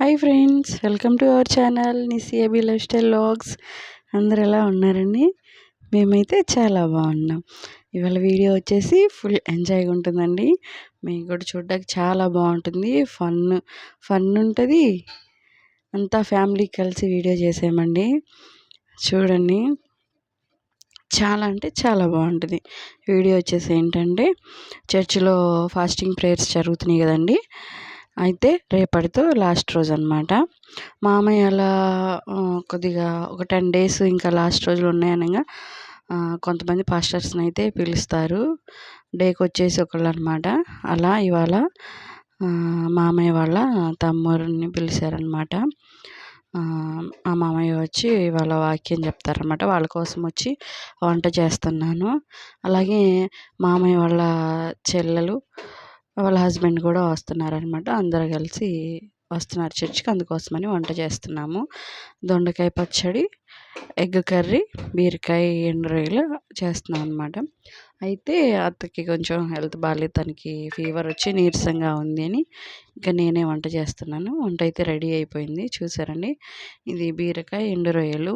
Hi friends welcome to our channel నిసిఏబి life style vlogs అందరు ఎలా ఉన్నారండి? మేమైతే చాలా బాగున్నాం. ఇవాళ వీడియో వచ్చేసి ఫుల్ ఎంజాయ్గా ఉంటుందండి. మీకు కూడా చూడడానికి చాలా బాగుంటుంది. ఫన్ ఫన్ ఉంటుంది. అంతా ఫ్యామిలీ కలిసి వీడియో చేసామండి చూడండి. చాలా అంటే చాలా బాగుంటుంది. వీడియో వచ్చేసి ఏంటంటే చర్చిలో ఫాస్టింగ్ ప్రేయర్స్ జరుగుతున్నాయి కదండి. అయితే రేపటితో లాస్ట్ రోజు అనమాట మామయ్య అలా కొద్దిగా ఒక టెన్ డేస్ ఇంకా లాస్ట్ రోజులు ఉన్నాయనగా కొంతమంది పాస్టర్స్ని అయితే పిలుస్తారు. డేకి వచ్చేసి ఒకళ్ళు అనమాట అలా ఇవాళ మామయ్య వాళ్ళ తమ్ముడిని పిలిచారనమాట ఆ మామయ్య వచ్చి వాళ్ళ వాక్యం చెప్తారనమాట వాళ్ళ కోసం వచ్చి వంట చేస్తున్నాను. అలాగే మామయ్య వాళ్ళ చెల్లెలు వాళ్ళ హస్బెండ్ కూడా వస్తున్నారనమాట. అందరు కలిసి వస్తున్నారు చర్చికి. అందుకోసమని వంట చేస్తున్నాము. దొండకాయ పచ్చడి ఎగ్ కర్రీ బీరకాయ ఎండు రొయ్యలు చేస్తున్నాం అనమాట అయితే అత్తకి కొంచెం హెల్త్ బాగాలేదు తనకి ఫీవర్ వచ్చి నీరసంగా ఉంది అని ఇంకా నేనే వంట చేస్తున్నాను. వంట అయితే రెడీ అయిపోయింది. చూసారండి? ఇది బీరకాయ ఎండు రొయ్యలు.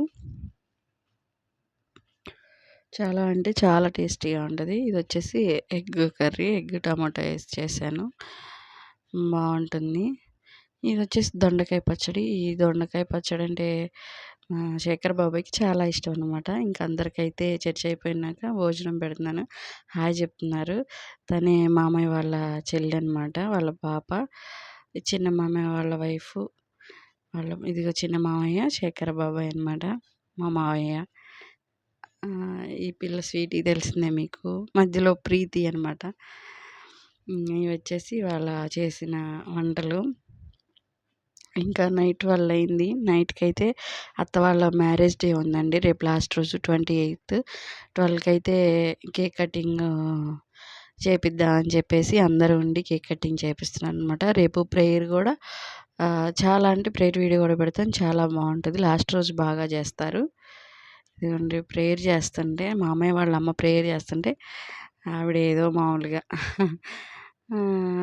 చాలా అంటే చాలా టేస్టీగా ఉంటుంది. ఇది వచ్చేసి ఎగ్ కర్రీ ఎగ్ టమాటా వేసి చేశాను. బాగుంటుంది ఇది వచ్చేసి దొండకాయ పచ్చడి. ఈ దొండకాయ పచ్చడి అంటే శేఖర్ బాబాయ్కి చాలా ఇష్టం అనమాట ఇంకా అందరికైతే చర్చ అయిపోయినాక భోజనం పెడుతున్నాను. హాయ్ చెప్తున్నారు. తనే మామయ్య వాళ్ళ చెల్లి అనమాట వాళ్ళ పాప. చిన్న మామయ్య వాళ్ళ వైఫ్. వాళ్ళ ఇదిగో చిన్న మామయ్య శేఖర్ బాబాయ్ అనమాట మా మామయ్య. ఈ పిల్ల స్వీటీ తెలిసిందే మీకు. మధ్యలో ప్రీతి అనమాట ఇవి వచ్చేసి వాళ్ళ చేసిన వంటలు. ఇంకా నైట్ వల్ల అయింది. నైట్కి అయితే అత్త వాళ్ళ మ్యారేజ్ డే ఉందండి. రేపు లాస్ట్ రోజు ట్వంటీ ఎయిత్. ట్వెల్వ్కి అయితే కేక్ కటింగ్ చేపిద్దాం అని చెప్పేసి అందరూ ఉండి కేక్ కటింగ్ చేపిస్తున్నాను అనమాట రేపు ప్రేయర్ కూడా చాలా అంటే ప్రేయర్ వీడియో కూడా పెడతాను చాలా బాగుంటుంది. లాస్ట్ రోజు బాగా చేస్తారు. ఇదిగోండి ప్రేయర్ చేస్తుంటే మా అమ్మాయి వాళ్ళ అమ్మ ప్రేయర్ చేస్తుంటే ఆవిడ ఏదో మామూలుగా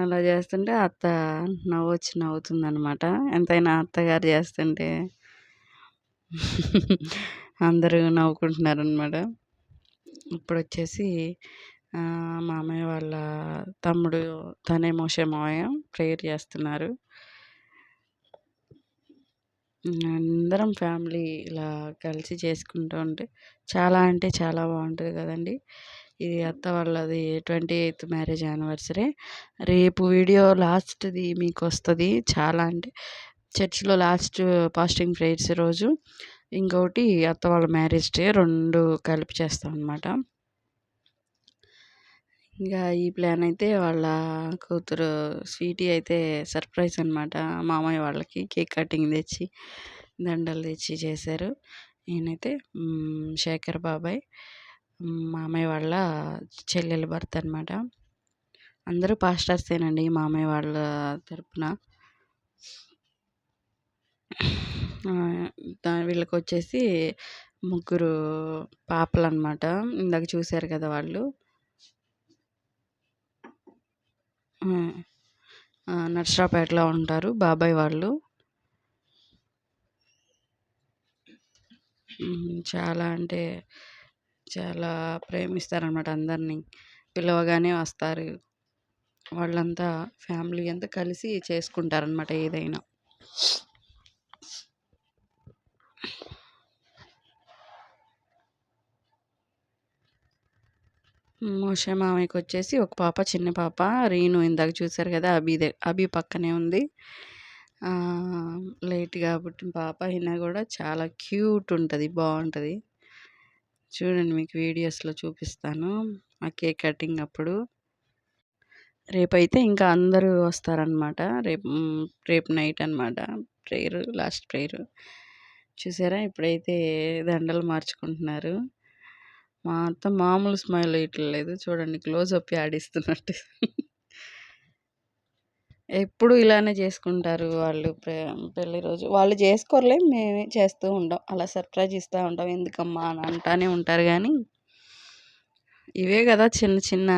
అలా చేస్తుంటే అత్త నవ్వొచ్చి నవ్వుతుందనమాట ఎంతైనా అత్తగారు చేస్తుంటే అందరూ నవ్వుకుంటున్నారనమాట ఇప్పుడు వచ్చేసి మామయ్య వాళ్ళ తమ్ముడు తనేమో షమాయ ప్రేయర్ చేస్తున్నారు. అందరం ఫ్యామిలీ ఇలా కలిసి చేసుకుంటూ ఉంటే చాలా అంటే చాలా బాగుంటుంది కదండి. ఇది అత్త వాళ్ళది ట్వంటీ ఎయిత్ మ్యారేజ్ యానివర్సరీ. రేపు వీడియో లాస్ట్ది మీకు వస్తుంది చాలా అంటే చర్చిలో లాస్ట్ పాస్టింగ్ ప్రేయర్స్ రోజు. ఇంకొకటి అత్త వాళ్ళ మ్యారేజ్ డే రెండు కలిపి చేస్తాం అనమాట ఇంకా ఈ ప్లాన్ అయితే వాళ్ళ కూతురు స్వీటీ అయితే సర్ప్రైజ్ అనమాట మామయ్య వాళ్ళకి కేక్ కటింగ్ తెచ్చి దండలు తెచ్చి చేశారు. నేనైతే శేఖర్ బాబాయ్ మామయ్య వాళ్ళ చెల్లెల భర్త అనమాట అందరూ పాస్టర్సేనండి మామయ్య వాళ్ళ తరపున. వీళ్ళకి వచ్చేసి ముగ్గురు పాపలు అనమాట ఇందాక చూశారు కదా వాళ్ళు. నర్సరావుపేటలో ఉంటారు బాబాయ్ వాళ్ళు. చాలా అంటే చాలా ప్రేమిస్తారనమాట అందరినీ. పిలవగానే వస్తారు. వాళ్ళంతా ఫ్యామిలీ అంతా కలిసి చేసుకుంటారనమాట ఏదైనా. మోషే మామయ్యకి వచ్చేసి ఒక పాప చిన్న పాప. రీను ఇందాక చూసారు కదా అభి అభి పక్కనే ఉంది. లేట్గా పుట్టిన పాప అయినా కూడా చాలా క్యూట్ ఉంటుంది బాగుంటుంది చూడండి మీకు వీడియోస్లో చూపిస్తాను ఆ కేక్ కటింగ్ అప్పుడు. రేపైతే ఇంకా అందరూ వస్తారనమాట రేపు రేపు నైట్ అనమాట ప్రేయర్ లాస్ట్ ప్రేయర్. చూసారా? ఇప్పుడైతే దండలు మార్చుకుంటున్నారు. మా అత్త మామూలు స్మైల్ వేయట్లేదు చూడండి క్లోజ్ అప్ ఆడిస్తున్నట్టు ఎప్పుడు ఇలానే చేసుకుంటారు వాళ్ళు పెళ్ళి రోజు. వాళ్ళు చేసుకోరులే మేమే చేస్తూ ఉంటాం అలా సర్ప్రైజ్ ఇస్తూ ఉంటాం. ఎందుకమ్మా అని అంటానే ఉంటారు కానీ ఇవే కదా చిన్న చిన్న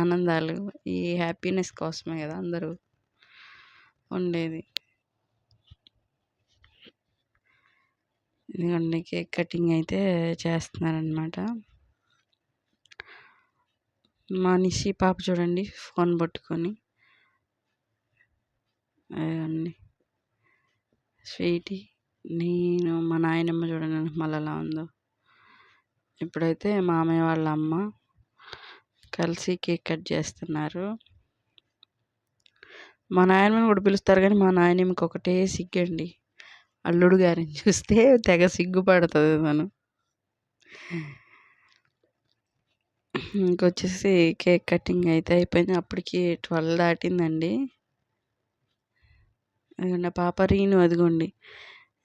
ఆనందాలు. ఈ హ్యాపీనెస్ కోసమే కదా అందరూ ఉండేది. ఇదిగోండి కేక్ కటింగ్ అయితే చేస్తున్నారనమాట మా నిషి పాప చూడండి ఫోన్ పట్టుకొని. అండి స్వీటీ నేను మా నాయనమ్మ చూడండి మళ్ళీ అలా ఉందో. ఇప్పుడైతే మామయ్య వాళ్ళ అమ్మ కలిసి కేక్ కట్ చేస్తున్నారు. మా నాయనమ్మని కూడా పిలుస్తారు కానీ మా నాయనమ్మకి ఒకటే సిగ్గండి. అల్లుడు గారిని చూస్తే తెగ సిగ్గుపడుతుంది తను. ఇంకొచ్చేసి కేక్ కటింగ్ అయితే అయిపోయింది. అప్పటికి ట్వెల్వ్ దాటిందండి. అదిగోండి పాప రీను అదిగోండి.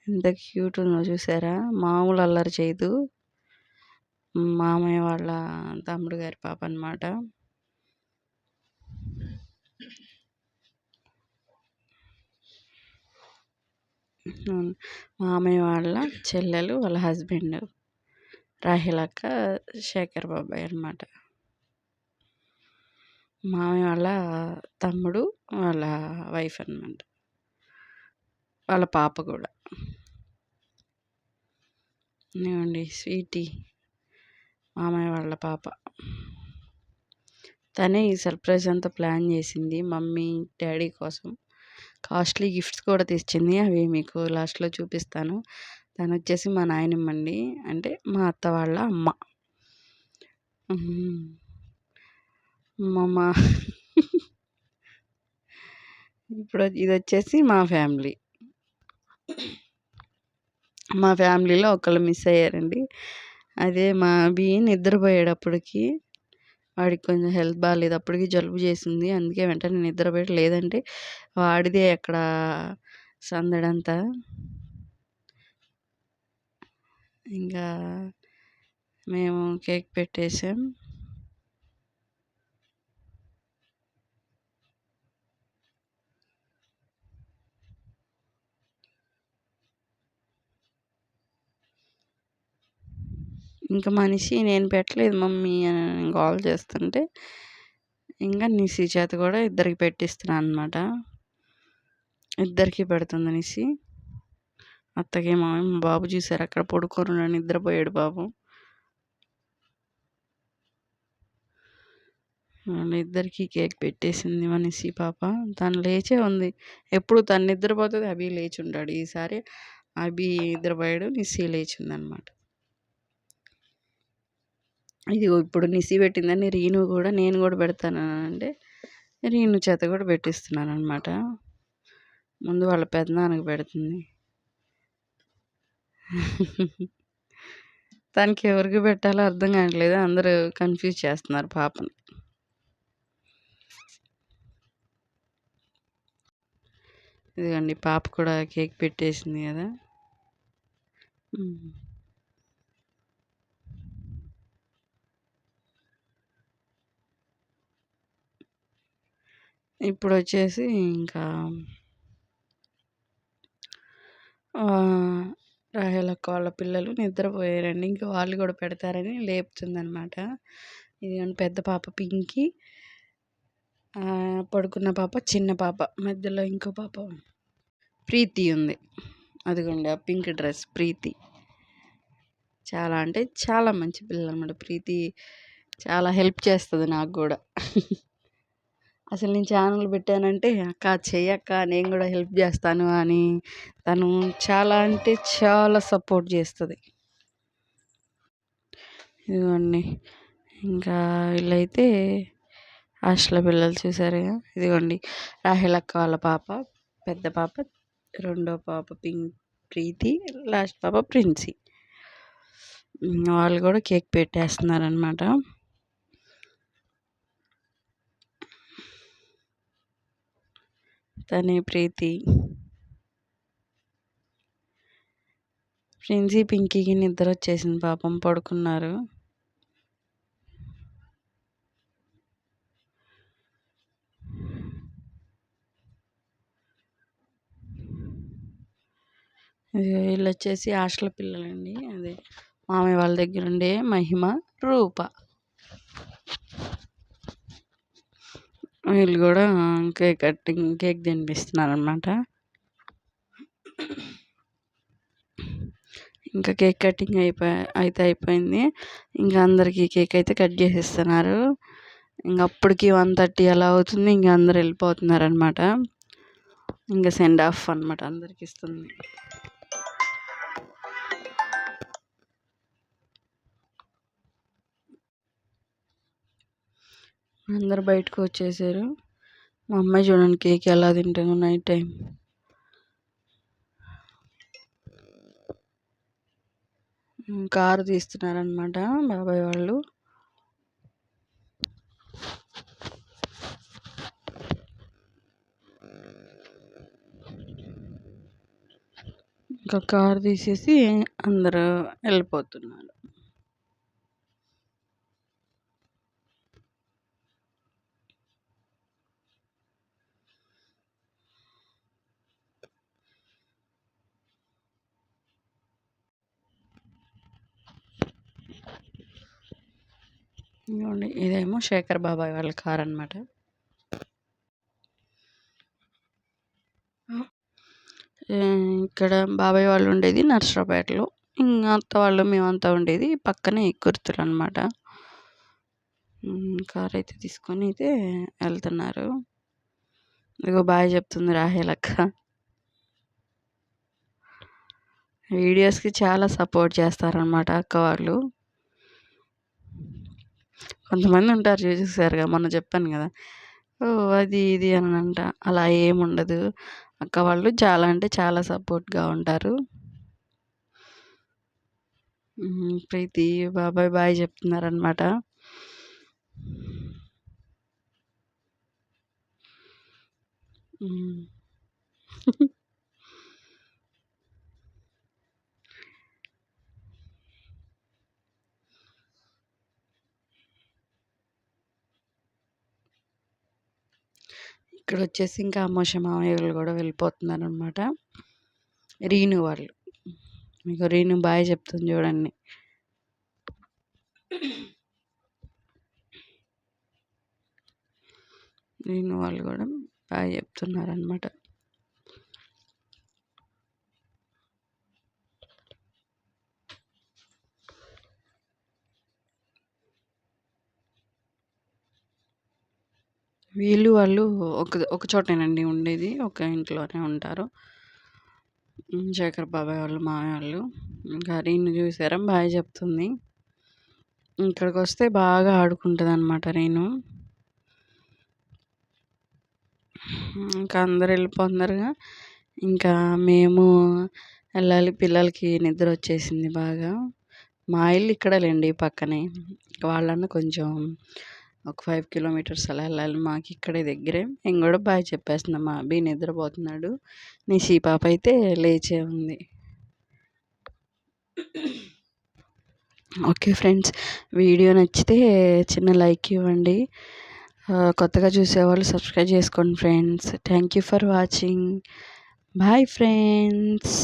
ఎంత క్యూట్ ఉందో చూసారా? మామూలు అల్లరి చేయదు. మామయ్య వాళ్ళ తమ్ముడు గారి పాప అనమాట మామయ్య వాళ్ళ చెల్లెలు వాళ్ళ హస్బెండ్. రాహిలక్క శేఖర్ బాబాయ్ అనమాట మామయ్య వాళ్ళ తమ్ముడు వాళ్ళ వైఫ్ అనమాట వాళ్ళ పాప కూడా. ఇవ్వండి స్వీటీ. మామయ్య వాళ్ళ పాప. తనే ఈ సర్ప్రైజ్ అంతా ప్లాన్ చేసింది. మమ్మీ డాడీ కోసం కాస్ట్లీ గిఫ్ట్స్ కూడా తెచ్చింది. అవి మీకు లాస్ట్లో చూపిస్తాను. తను వచ్చేసి మా నాయనమ్మండి. అంటే మా అత్త వాళ్ళ అమ్మ. మా ఇప్పుడు ఇది వచ్చేసి మా ఫ్యామిలీ. మా ఫ్యామిలీలో ఒకళ్ళు మిస్ అయ్యారండి. అదే మా బీ నిద్రపోయేటప్పటికి వాడికి కొంచెం హెల్త్ బాగాలేదు అప్పటికి జలుబు చేసింది. అందుకే వెంటనే నిద్రపోయడం లేదంటే వాడిదే అక్కడ సందడంతా. ఇంకా మేము కేక్ పెట్టేసాం. ఇంకా మనిషి నేను పెట్టలేదు మమ్మీ అని కాల్ చేస్తుంటే ఇంకా నిసి చేత కూడా ఇద్దరికి పెట్టిస్తున్నాను అనమాట ఇద్దరికి పెడుతుంది నిసి అత్తకి మా బాబు చూసారు అక్కడ పడుకొని నిద్రపోయాడు బాబు. ఇద్దరికి కేక్ పెట్టేసింది మనిషి పాప. తను లేచే ఉంది. ఎప్పుడు తను నిద్రపోతుంది అభి లేచి ఉంటాడు ఈసారి అభి నిద్రపోయాడు నిస్సి లేచింది అనమాట ఇది ఇప్పుడు నిసి పెట్టిందని రీను కూడా నేను కూడా పెడతాను అంటే రీను చేత కూడా పెట్టిస్తున్నాను అనమాట ముందు వాళ్ళ పెద్దనాన్నకు పెడుతుంది. తనకి ఎవరికి పెట్టాలో అర్థం కావట్లేదు. అందరూ కన్ఫ్యూజ్ చేస్తున్నారు పాపని. ఇదిగండి పాప కూడా కేక్ పెట్టేసింది కదా. ఇప్పుడు వచ్చేసి ఇంకా రాహేలక్క వాళ్ళ పిల్లలు నిద్రపోయారండి. ఇంకా వాళ్ళు కూడా పెడతారని లేపుతుందనమాట ఇది పెద్ద పాప పింకి పడుకున్న పాప చిన్న పాప. మధ్యలో ఇంకో పాప ప్రీతి ఉంది. అదిగోండి ఆ పింక్ డ్రెస్ ప్రీతి. చాలా అంటే చాలా మంచి పిల్లలు అనమాట ప్రీతి. చాలా హెల్ప్ చేస్తుంది నాకు కూడా. అసలు నేను ఛానల్ పెట్టానంటే అక్క చెయ్యక్క నేను కూడా హెల్ప్ చేస్తాను అని తను చాలా అంటే చాలా సపోర్ట్ చేస్తుంది. ఇదిగోండి ఇంకా వీళ్ళైతే హాస్టల్ పిల్లలు చూసారుగా ఇదిగోండి రాహిల్ అక్క వాళ్ళ పాప పెద్ద పాప రెండో పాప పింక్ ప్రీతి లాస్ట్ పాప ప్రిన్సీ. వాళ్ళు కూడా కేక్ పెట్టేస్తున్నారనమాట తనే ప్రీతి. ఫ్రెండ్స్ పింకీకి నిద్ర వచ్చేసింది పాపం పడుకున్నారు. వీళ్ళు వచ్చేసి హాస్టల్ పిల్లలండి అదే మామయ్య వాళ్ళ దగ్గర ఉండే మహిమ రూప. వీళ్ళు కూడా కేక్ కటింగ్ కేక్ తినిపిస్తున్నారు అనమాట ఇంకా కేక్ కటింగ్ అయిపోయి అయితే అయిపోయింది. ఇంకా అందరికీ కేక్ అయితే కట్ చేసేస్తున్నారు. ఇంకా అప్పటికి వన్ థర్టీ అలా అవుతుంది. ఇంకా అందరు వెళ్ళిపోతున్నారు అనమాట ఇంకా సెండ్ ఆఫ్ అనమాట అందరికి ఇస్తుంది. అందరు బయటకు వచ్చేసారు. మా అమ్మాయి చూడండి కేక్ ఎలా తింటాను నైట్ టైం కారు తీస్తున్నారనమాట బాబాయ్ వాళ్ళు. ఇంకా కారు తీసేసి అందరూ వెళ్ళిపోతున్నారు. ఇదిగోండి ఇదేమో శేఖర్ బాబాయ్ వాళ్ళ కార్ అనమాట ఇక్కడ బాబాయ్ వాళ్ళు ఉండేది నర్సరాపేటలో ఇంకా అత్త వాళ్ళు మేమంతా ఉండేది పక్కనే గుర్తులు అనమాట కార్ అయితే తీసుకొని అయితే వెళ్తున్నారు. ఇదిగో బాయ్ చెప్తుంది రాహేలక్క వీడియోస్కి చాలా సపోర్ట్ చేస్తారనమాట అక్క వాళ్ళు. కొంతమంది ఉంటారు చూసేసారుగా మొన్న చెప్పాను కదా. ఓ అది ఇది అని అంట అలా ఏముండదు. అక్క వాళ్ళు చాలా అంటే చాలా సపోర్ట్గా ఉంటారు. ప్రీతి బాబాయ్ బాయ్ చెప్తున్నారనమాట ఇక్కడ వచ్చేసి ఇంకా అమ్మోష మామయ్యలు కూడా వెళ్ళిపోతున్నారు అనమాట రీను వాళ్ళు. మీకు రీను బాయ్ చెప్తుంది చూడండి. రీను వాళ్ళు కూడా బాగా చెప్తున్నారు వీళ్ళు వాళ్ళు ఒక ఒక చోటేనండి ఉండేది. ఒక ఇంట్లోనే ఉంటారు. శేఖర్ బాబాయ్ వాళ్ళు మామయ్య వాళ్ళు. ఇంకా రీను చూసారా బాయ్ చెప్తుంది. ఇక్కడికి వస్తే బాగా ఆడుకుంటుంది అనమాట రీను ఇంకా అందరు వెళ్ళిపోతున్నారుగా. ఇంకా మేము వెళ్ళాలి పిల్లలకి నిద్ర వచ్చేసింది బాగా. మా ఇల్లు ఇక్కడేలేండి పక్కనే. వాళ్ళన్న కొంచెం ఒక ఫైవ్ కిలోమీటర్స్ అలా వెళ్ళాలి. మాకు ఇక్కడే దగ్గరే. నేను కూడా బాయ్ చెప్పేస్తున్నాం మా అబ్బి నిద్రపోతున్నాడు. నిషి పాప అయితే లేచే ఉంది. ఓకే ఫ్రెండ్స్ వీడియో నచ్చితే చిన్న లైక్ ఇవ్వండి. కొత్తగా చూసేవాళ్ళు సబ్స్క్రైబ్ చేసుకోండి friends. Thank you for watching bye friends